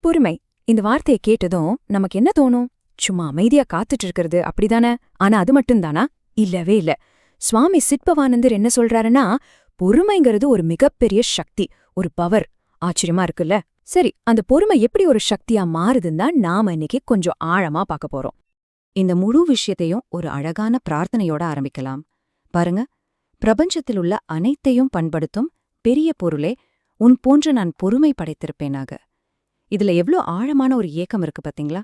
பொறுமை. இந்த வார்த்தையை கேட்டதும் நமக்கு என்ன தோணும்? சும்மா அமைதியா காத்துட்டு இருக்கிறது அப்படிதானே? ஆனா அது மட்டும்தானா? இல்லவே இல்ல. சுவாமி சிற்பவானந்தர் என்ன சொல்றாருன்னா பொறுமைங்கிறது ஒரு மிகப்பெரிய சக்தி ஒரு பவர் ஆச்சரியமா இருக்குல்ல? சரி அந்த பொறுமை எப்படி ஒரு சக்தியா மாறுதுன்னு தான் நாம இன்னைக்கு கொஞ்சம் ஆழமா பார்க்க போறோம். இந்த முழு விஷயத்தையும் ஒரு அழகான பிரார்த்தனையோட ஆரம்பிக்கலாம். பாருங்க. பிரபஞ்சத்தில் உள்ள அனைத்தையும் பண்படுத்தும் பெரிய பொருளே உன் போன்று நான் பொறுமை படைத்திருப்பேனாக. இதுல எவ்ளோ ஆழமான ஒரு ஏக்கம் இருக்கு பாத்தீங்களா?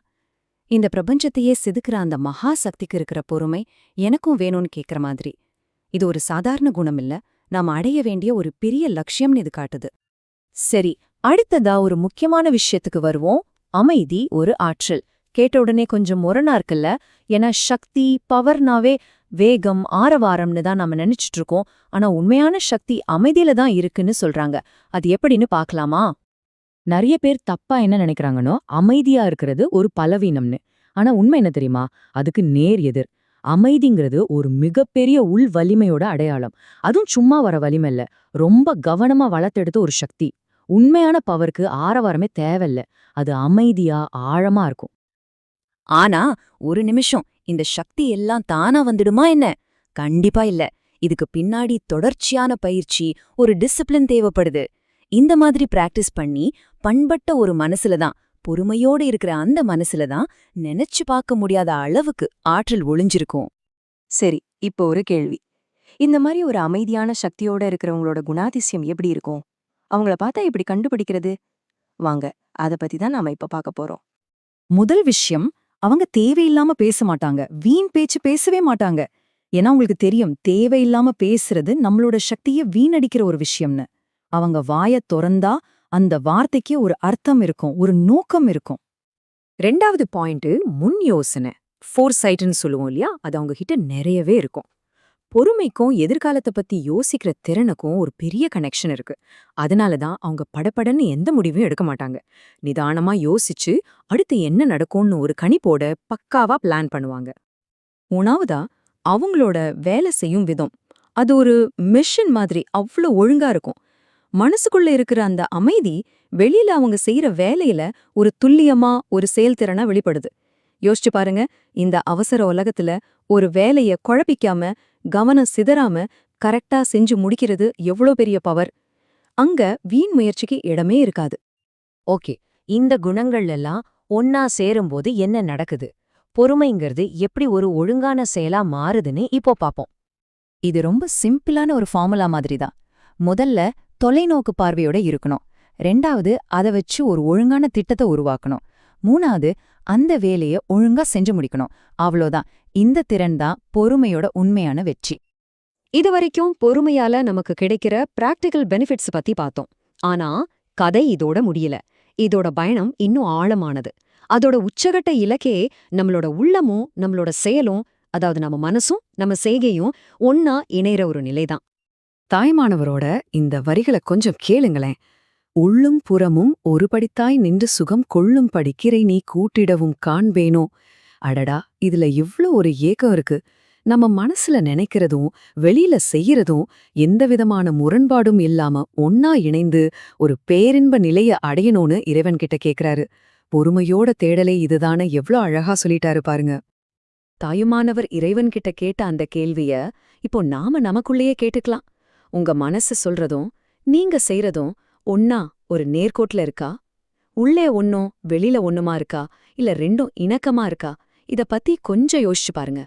இந்த பிரபஞ்சத்தையே செதுக்குற அந்த மகா சக்திக்கு இருக்கிற பொறுமை எனக்கும் வேணும்னு கேட்குற மாதிரி. இது ஒரு சாதாரண குணம் இல்ல நாம் அடைய வேண்டிய ஒரு பெரிய லட்சியம்னு இது காட்டுது. சரி அடுத்ததா ஒரு முக்கியமான விஷயத்துக்கு வருவோம். அமைதி ஒரு ஆற்றல். கேட்ட உடனே கொஞ்சம் முரணா இருக்குல்ல? ஏன்னா சக்தி பவர்னாவே வேகம் ஆரவாரம்னு தான் நாம நினைச்சிட்டு இருக்கோம். ஆனா உண்மையான சக்தி அமைதியில தான் இருக்குன்னு சொல்றாங்க. அது எப்படின்னு பார்க்கலாமா நிறைய பேர் தப்பா என்ன நினைக்கிறாங்கன்னோ அமைதியா இருக்கிறது ஒரு பலவீனம்னு. ஆனா உண்மை என்ன தெரியுமா? அதுக்கு நேர் எதிர். அமைதிங்கிறது ஒரு மிகப்பெரிய உள் வலிமையோட அடையாளம். அதுவும் சும்மா வர வலிமை இல்ல. ரொம்ப கவனமா வளர்த்தெடுத்த ஒரு சக்தி. உண்மையான பவருக்கு ஆரவாரமே தேவையில்ல. அது அமைதியா ஆழமா இருக்கும். ஆனா ஒரு நிமிஷம் இந்த சக்தி எல்லாம் தானா வந்துடுமா என்ன? கண்டிப்பா இல்ல. இதுக்கு பின்னாடி தொடர்ச்சியான பயிற்சி ஒரு டிசிப்ளின் தேவைப்படுது. இந்த மாதிரி பிராக்டிஸ் பண்ணி பண்பட்ட ஒரு மனசுல தான் பொறுமையோடு இருக்கிற அந்த மனசுல தான் நினைச்சு பார்க்க முடியாத அளவுக்கு ஆற்றல் ஒளிஞ்சிருக்கும். சரி இப்போ ஒரு கேள்வி. இந்த மாதிரி ஒரு அமைதியான சக்தியோட இருக்கிறவங்களோட குணாதிசயம் எப்படி இருக்கும்? அவங்கள பார்த்தா எப்படி கண்டுபிடிக்கிறது? வாங்க அத பத்தி தான் நாம இப்ப பார்க்க போறோம். முதல் விஷயம் அவங்க தேவையில்லாம பேச மாட்டாங்க. வீண் பேச்சு பேசவே மாட்டாங்க. ஏன்னா உங்களுக்கு தெரியும் தேவையில்லாம பேசுறது நம்மளோட சக்திய வீணடிக்கிற ஒரு விஷயம்னு. அவங்க வாய திறந்தா அந்த வார்த்தைக்கு ஒரு அர்த்தம் இருக்கும் ஒரு நோக்கம் இருக்கும். ரெண்டாவது பாயிண்ட் முன் யோசனை. ஃபோர் சைட்னு சொல்லுவோம் இல்லையா? அது அவங்க கிட்ட நிறையவே இருக்கும். பொறுமைக்கும் எதிர்காலத்தை பத்தி யோசிக்கிற திறனுக்கும் ஒரு பெரிய கனெக்ஷன் இருக்கு. அதனால தான் அவங்க படபடன்னு எந்த முடிவும் எடுக்க மாட்டாங்க. நிதானமா யோசிச்சு அடுத்து என்ன நடக்கும்னு ஒரு கணிப்போட பக்காவா பிளான் பண்ணுவாங்க. மூணாவதா அவங்களோட வேலை செய்யும் விதம். அது ஒரு மிஷன் மாதிரி அவ்வளோ ஒழுங்கா இருக்கும். மனசுக்குள்ள இருக்கிற அந்த அமைதி வெளியில அவங்க செய்யற வேலையில ஒரு துல்லியமா ஒரு செயல்திறனா வெளிப்படுது. யோசிச்சு பாருங்க இந்த அவசர உலகத்துல ஒரு வேலைய குழப்பிக்காம கவனம் சிதறாம கரெக்டா செஞ்சு முடிக்கிறது எவ்வளோ பெரிய பவர் அங்க வீண் முயற்சிக்கு இடமே இருக்காது. ஓகே இந்த குணங்கள் எல்லாம் ஒன்னா சேரும்போது என்ன நடக்குது? பொறுமைங்கிறது எப்படி ஒரு ஒழுங்கான செயலா மாறுதுன்னு இப்போ பாப்போம். இது ரொம்ப சிம்பிளான ஒரு ஃபார்முலா மாதிரி தான் முதல்ல தொலைநோக்கு பார்வையோட இருக்கணும். ரெண்டாவது அதை வச்சு ஒரு ஒழுங்கான திட்டத்தை உருவாக்கணும். மூணாவது அந்த வேலைய ஒழுங்கா செஞ்சு முடிக்கணும். அவ்வளோதான். இந்த திறன் தான் பொறுமையோட உண்மையான வெற்றி. இதுவரைக்கும் பொறுமையால நமக்கு கிடைக்கிற பிராக்டிக்கல் பெனிஃபிட்ஸ் பத்தி பார்த்தோம். ஆனா கதை இதோட முடியல. இதோட பயணம் இன்னும் ஆழமானது. அதோட உச்சகட்ட இலக்கே நம்மளோட உள்ளமும் நம்மளோட செயலும் அதாவது நம்ம மனசும் நம்ம செய்கையும் ஒன்னா இணையற ஒரு நிலைதான். தாய்மானவரோட இந்த வரிகளை கொஞ்சம் கேளுங்களேன். உள்ளும் புறமும் ஒருபடித்தாய் நின்று சுகம் கொள்ளும் படிக்கிறை நீ கூட்டிடவும் காண்பேனோ? அடடா இதுல இவ்ளோ ஒரு ஏக்கம் இருக்கு. நம்ம மனசுல நினைக்கிறதும் வெளியில செய்யறதும் எந்த விதமான முரண்பாடும் இல்லாம ஒன்னா இணைந்து ஒரு பேரின்ப நிலைய அடையணும்னு இறைவன்கிட்ட கேக்குறாரு. பொறுமையோட தேடலே இதுதானே எவ்ளோ அழகா சொல்லிட்டாரு பாருங்க. தாயுமானவர் இறைவன்கிட்ட கேட்ட அந்த கேள்விய இப்போ நாம நமக்குள்ளேயே கேட்டுக்கலாம். உங்க மனசு சொல்றதும் நீங்க செய்றதும் ஒன்னா ஒரு நேர்கோட்ல இருக்கா? உள்ளே ஒன்னும் வெளியில ஒண்ணுமா இருக்கா? இல்ல ரெண்டும் இணக்கமா இருக்கா? இத பத்தி கொஞ்சம் யோசிச்சு பாருங்க.